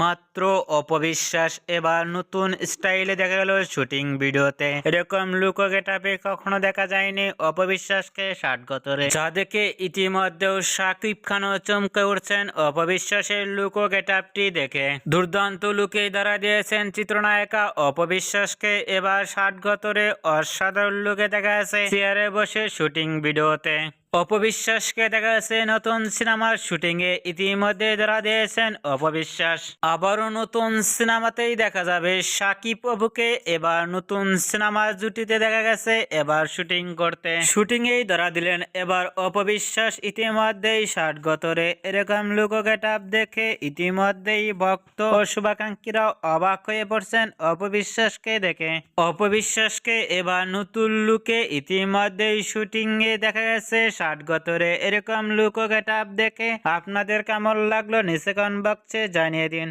মাত্র অপবিশ্বাস এবার নতুন স্টাইলে দেখা গেল শুটিং ভিডিওতে। এরকম লুকো গেটাপে কখনো দেখা যায়নি অপবিশ্বাসকে ষাট গতরে। যা দেখে ইতিমধ্যেও সাকিব খানও চমকে উঠছেন অপবিশ্বাসের লুকো গেটাপটি দেখে। দুর্দান্ত লুকে দ্বারা দিয়েছেন চিত্রনায়িকা অপবিশ্বাসকে। এবার ষাট গতরে অসাধারণ লুকে দেখা গেছে। চেয়ারে বসে শুটিং ভিডিওতে। অপবিশ্বাসকে দেখা গেছে নতুন সিনেমার শুটিং এ ইতিমধ্যে ধরা দিয়েছেন অপবিশ্বাস। আবারও নতুন সিনেমাতেই দেখা যাবে সাকিব অপুকে এবার নতুন সিনেমার জুটিতে দেখা গেছে এবার শুটিং করতে। শুটিং এই ধরা দিলেন এবার অপবিশ্বাস। ইতিমধ্যেই ষাট গতরে এরকম লোক গেটাপ দেখে ইতিমধ্যেই ভক্ত ও শুভাকাঙ্ক্ষীরাও অবাক হয়ে পড়ছেন অপবিশ্বাসকে দেখে। অপবিশ্বাসকে এবার নতুন লুকে ইতিমধ্যেই শুটিং এ দেখা গেছে ষাট গতরে এরকম লুকো গেটাপ দেখে আপনাদের কেমন লাগল নিচে কমেন্ট বক্সে জানিয়ে দিন।